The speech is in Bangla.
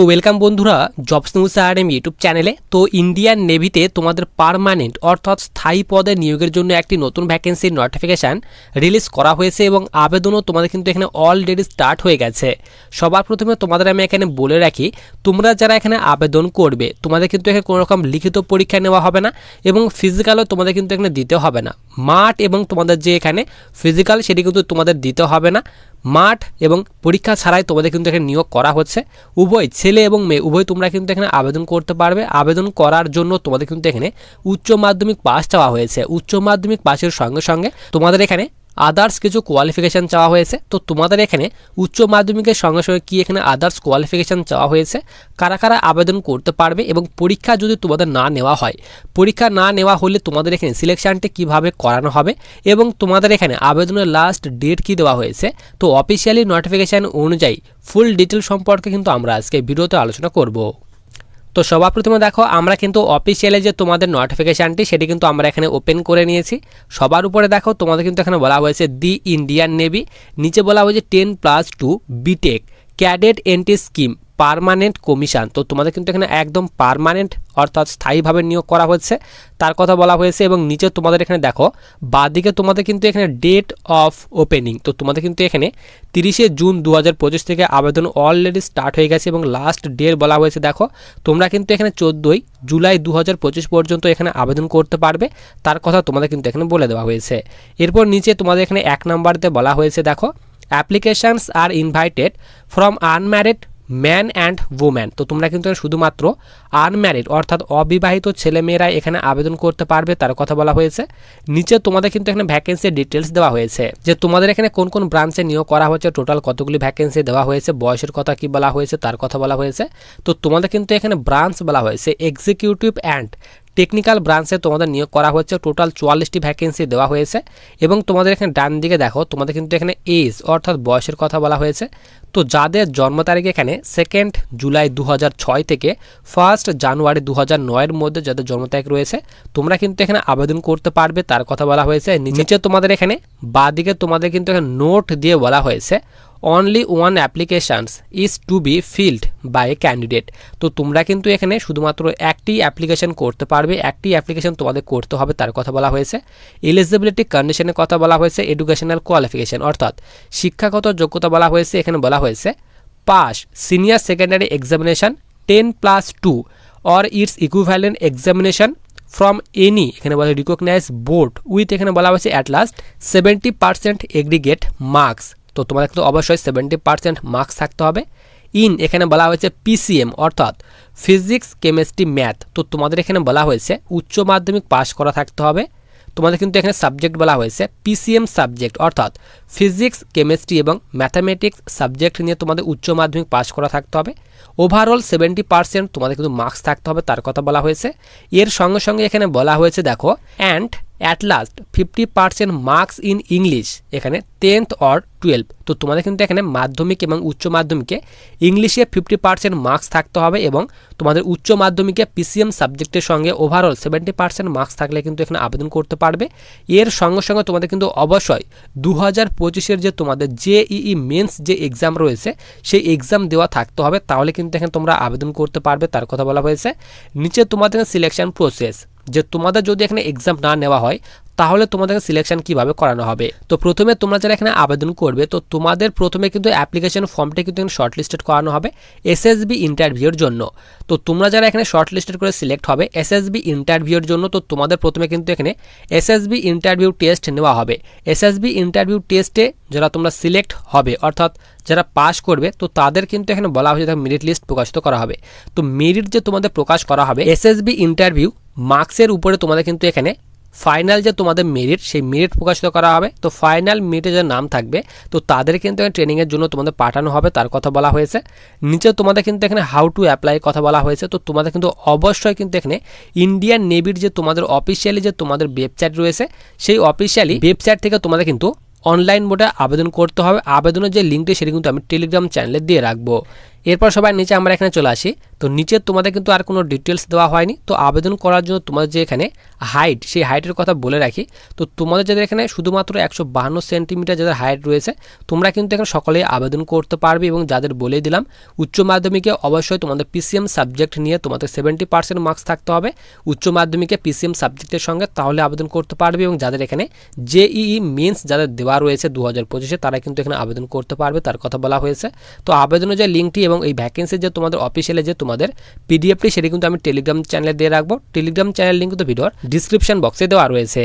তো ওয়েলকাম বন্ধুরা জবস নিউজ আরএম ইউটিউব চ্যানেলে তো ইন্ডিয়ান নেভিতে তোমাদের পার্মানেন্ট অর্থাৎ স্থায়ী পদে নিয়োগের জন্য একটি নতুন ভ্যাকেন্সির নোটিফিকেশান রিলিজ করা হয়েছে এবং আবেদনও তোমাদের কিন্তু এখানে অলরেডি স্টার্ট হয়ে গেছে। সবার প্রথমে তোমাদের আমি এখানে বলে রাখি, তোমরা যারা এখানে আবেদন করবে, তোমাদের কিন্তু এখানে কোনো রকম লিখিত পরীক্ষা নেওয়া হবে না এবং ফিজিক্যালও তোমাদের কিন্তু এখানে দিতে হবে না। মাঠ এবং তোমাদের যে এখানে ফিজিক্যাল সেটি কিন্তু তোমাদের দিতে হবে না। মাঠ এবং পরীক্ষা ছাড়াই তোমাদের কিন্তু এখানে নিয়োগ করা হচ্ছে। উভয় ছেলে এবং মেয়ে, উভয় তোমরা কিন্তু এখানে আবেদন করতে পারবে। আবেদন করার জন্য তোমাদের কিন্তু এখানে উচ্চ মাধ্যমিক পাস চাওয়া হয়েছে। উচ্চ মাধ্যমিক পাসের সঙ্গে সঙ্গে তোমাদের এখানে আদার্স কিছু কোয়ালিফিকেশান চাওয়া হয়েছে। তো তোমাদের এখানে উচ্চ মাধ্যমিকের সঙ্গে সঙ্গে কি এখানে আদার্স কোয়ালিফিকেশান চাওয়া হয়েছে? কারা কারা আবেদন করতে পারবে এবং পরীক্ষা যদি তোমাদের না নেওয়া হয়, পরীক্ষা না নেওয়া হলে তোমাদের এখানে সিলেকশানটি কীভাবে করানো হবে এবং তোমাদের এখানে আবেদনের লাস্ট ডেট কি দেওয়া হয়েছে? তো অফিসিয়ালি নোটিফিকেশান অনুযায়ী ফুল ডিটেল সম্পর্কে কিন্তু আমরা আজকে ভিডিওতে আলোচনা করব। তো সবার প্রথমে দেখো, আমরা কিন্তু অফিসিয়ালি যে তোমাদের নোটিফিকেশানটি সেটি কিন্তু আমরা এখানে ওপেন করে নিয়েছি। সবার উপরে দেখো, তোমাদের কিন্তু এখানে বলা হয়েছে দি ইন্ডিয়ান নেভি নিচে বলা হয়েছে ten plus two B Tech cadet entry scheme, permanent commission. তো তোমাদের কিন্তু এখানে একদম পারমানেন্ট অর্থাৎ স্থায়ীভাবে নিয়োগ করা হচ্ছে তার কথা বলা হয়েছে এবং নিচে তোমাদের এখানে দেখো, বাদিকে তোমাদের কিন্তু এখানে ডেট অফ ওপেনিং। তো তোমাদের কিন্তু এখানে তিরিশে জুন দু হাজার পঁচিশ থেকে আবেদন অলরেডি স্টার্ট হয়ে গেছে এবং লাস্ট ডেট বলা হয়েছে। দেখো, তোমরা কিন্তু এখানে চোদ্দোই জুলাই দু হাজার পঁচিশ পর্যন্ত এখানে আবেদন করতে পারবে। তার কথা তোমাদের কিন্তু এখানে বলে দেওয়া হয়েছে। এরপর নিচে তোমাদের এখানে এক নাম্বারতে বলা হয়েছে, দেখো applications are invited from unmarried man and woman তো তোমরা কিন্তু শুধুমাত্র আনম্যারিড, অর্থাৎ অবিবাহিত ছেলেমেয়েরা এখানে আবেদন করতে পারবে, তার কথা বলা হয়েছে। নিচে তোমাদের কিন্তু এখানে ভ্যাকেন্সির ডিটেলস দেওয়া হয়েছে, যে তোমাদের এখানে কোন কোন ব্রাঞ্চে নিয়োগ করা হয়েছে টোটাল কতগুলি ভ্যাকেন্সি দেওয়া হয়েছে, বয়সের কথা কি বলা হয়েছে, তার কথা বলা হয়েছে। তো তোমাদের কিন্তু এখানে ব্রাঞ্চ বলা হয়েছে এক্সিকিউটিভ অ্যান্ড টেকনিক্যাল ব্রাঞ্চে তোমাদের নিয়োগ করা হয়েছে। টোটাল চুয়াল্লিশটি ভ্যাকেন্সি দেওয়া হয়েছে। এবং তোমাদের এখানে ডান দিকে দেখো, তোমাদের কিন্তু এখানে এজ অর্থাৎ বয়সের কথা বলা হয়েছে। তো যাদের জন্ম তারিখ এখানে সেকেন্ড জুলাই দু ছয় থেকে ফার্স্ট জানুয়ারি দু হাজার নয়ের মধ্যে যাদের জন্ম তারিখ রয়েছে, তোমরা কিন্তু এখানে আবেদন করতে পারবে, তার কথা বলা হয়েছে। নিচে তোমাদের এখানে বাদিকে তোমাদের কিন্তু এখানে নোট দিয়ে বলা হয়েছে। Only one applications is to be filled by a candidate তো তোমরা কিন্তু এখানে শুধুমাত্র একটি অ্যাপ্লিকেশন করতে পারবে, একটি অ্যাপ্লিকেশন তোমাদের করতে হবে, তার কথা বলা হয়েছে। এলিজিবিলিটি কন্ডিশনের কথা বলা হয়েছে এডুকেশনাল কোয়ালিফিকেশন অর্থাৎ শিক্ষাগত যোগ্যতা বলা হয়েছে, এখানে বলা হয়েছে pass senior secondary examination ten plus two or its equivalent examination from any এখানে বলা রিকগনাইজ বোর্ড উইথ এখানে বলা হয়েছে at last seventy percent aggregate marks তো তোমাদের কিন্তু অবশ্যই সেভেন্টি পার্সেন্ট মার্কস থাকতে হবে। ইন এখানে বলা হয়েছে পিসিএম অর্থাৎ ফিজিক্স কেমিস্ট্রি ম্যাথ তো তোমাদের এখানে বলা হয়েছে উচ্চ মাধ্যমিক পাস করা থাকতে হবে। তোমাদের কিন্তু এখানে সাবজেক্ট বলা হয়েছে পিসিএম সাবজেক্ট অর্থাৎ ফিজিক্স কেমিস্ট্রি এবং ম্যাথামেটিক্স সাবজেক্ট নিয়ে তোমাদের উচ্চ মাধ্যমিক পাস করা থাকতে হবে। ওভারঅল সেভেন্টি পার্সেন্ট তোমাদের কিন্তু মার্কস থাকতে হবে, তার কথা বলা হয়েছে। এর সঙ্গে সঙ্গে এখানে বলা হয়েছে, দেখো and at last fifty percent marks in English এখানে টেন্থ অর টুয়েলভ তো তোমাদের কিন্তু এখানে মাধ্যমিক এবং উচ্চ মাধ্যমিকে ইংলিশে ফিফটি পার্সেন্ট মার্কস থাকতে হবে এবং তোমাদের উচ্চ মাধ্যমিকে পিসিএম সাবজেক্টের সঙ্গে ওভারঅল সেভেন্টি পার্সেন্ট মার্কস থাকলে কিন্তু এখানে আবেদন করতে পারবে। এর সঙ্গে সঙ্গে তোমাদের কিন্তু অবশ্যই দু হাজার পঁচিশের যে তোমাদের জেইই মেন্স যে এক্সাম রয়েছে, সেই এক্সাম দেওয়া থাকতে হবে। তাহলে কিন্তু এখানে তোমরা আবেদন করতে পারবে, তার কথা বলা হয়েছে। নিচে তোমাদের সিলেকশন প্রসেস যে তোমাদের যদি এখানে এক্সাম না নেওয়া হয়, তাহলে তোমাদেরকে সিলেকশন কীভাবে করানো হবে? তো প্রথমে তোমরা যারা এখানে আবেদন করবে, তো তোমাদের প্রথমে কিন্তু অ্যাপ্লিকেশন ফর্মটা কিন্তু এখানে শর্টলিস্টেড করানো হবে এসএসবি ইন্টারভিউর জন্য। তো তোমরা যারা এখানে শর্টলিস্টেড করে সিলেক্ট হবে এসএসবি ইন্টারভিউর জন্য, তো তোমাদের প্রথমে কিন্তু এখানে এসএসবি ইন্টারভিউ টেস্ট নেওয়া হবে। এসএসবি ইন্টারভিউ টেস্টে যারা তোমরা সিলেক্ট হবে, অর্থাৎ যারা পাস করবে, তো তাদের কিন্তু এখানে বলা হয়েছে মেরিট লিস্ট প্রকাশিত করা হবে। তো মেরিট যে তোমাদের প্রকাশ করা হবে এসএসবি ইন্টারভিউ মার্কসের উপরে তোমাদের কিন্তু এখানে ফাইনাল যে তোমাদের মেরিট সেই মেরিট প্রকাশিত করা হবে। তো ফাইনাল মেরিটে যে নাম থাকবে, তো তাদের কিন্তু এখানে ট্রেনিংয়ের জন্য তোমাদের পাঠানো হবে, তার কথা বলা হয়েছে। নিচে তোমাদের কিন্তু এখানে হাউ টু অ্যাপ্লাই কথা বলা হয়েছে, তো তোমাদের কিন্তু অবশ্যই কিন্তু এখানে ইন্ডিয়ান নেভির যে তোমাদের অফিসিয়ালি যে তোমাদের ওয়েবসাইট রয়েছে, সেই অফিসিয়ালি ওয়েবসাইট থেকে তোমাদের কিন্তু অনলাইন মোডে আবেদন করতে হবে। আবেদনের যে লিঙ্কটি সেটি কিন্তু আমি টেলিগ্রাম চ্যানেলে দিয়ে রাখব। এরপর সবাই নিচে আমরা এখানে চলে আসি। তো নিচে তোমাদের কিন্তু আর কোনো ডিটেলস দেওয়া হয়নি। তো আবেদন করার জন্য তোমাদের যে এখানে হাইট সেই হাইটের কথা বলে রাখি। তো তোমাদের যাদের এখানে শুধুমাত্র একশো বাহান্ন সেন্টিমিটার যাদের হাইট রয়েছে, তোমরা কিন্তু এখানে সকলেই আবেদন করতে পারবে এবং যাদের বলে দিলাম, উচ্চ মাধ্যমিকে অবশ্যই তোমাদের পিসিএম সাবজেক্ট নিয়ে তোমাদের সেভেন্টি পার্সেন্ট মার্কস থাকতে হবে। উচ্চ মাধ্যমিকে পিসিএম সাবজেক্টের সঙ্গে তাহলে আবেদন করতে পারবে এবং যাদের এখানে জেইই মেন্স যাদের দেওয়া রয়েছে দু হাজার পঁচিশে, তারা কিন্তু এখানে আবেদন করতে পারবে, তার কথা বলা হয়েছে। তো আবেদনের যে লিঙ্কটি এবং এই ভ্যাকেন্সির যে তোমাদের অফিসিয়ালে যে তোমাদের পিডিএফটি সেটি কিন্তু আমি টেলিগ্রাম চ্যানেলে দিয়ে রাখব। টেলিগ্রাম চ্যানেল লিঙ্ক কিন্তু ভিডিওর ডিসক্রিপশন বক্সে দেওয়া রয়েছে।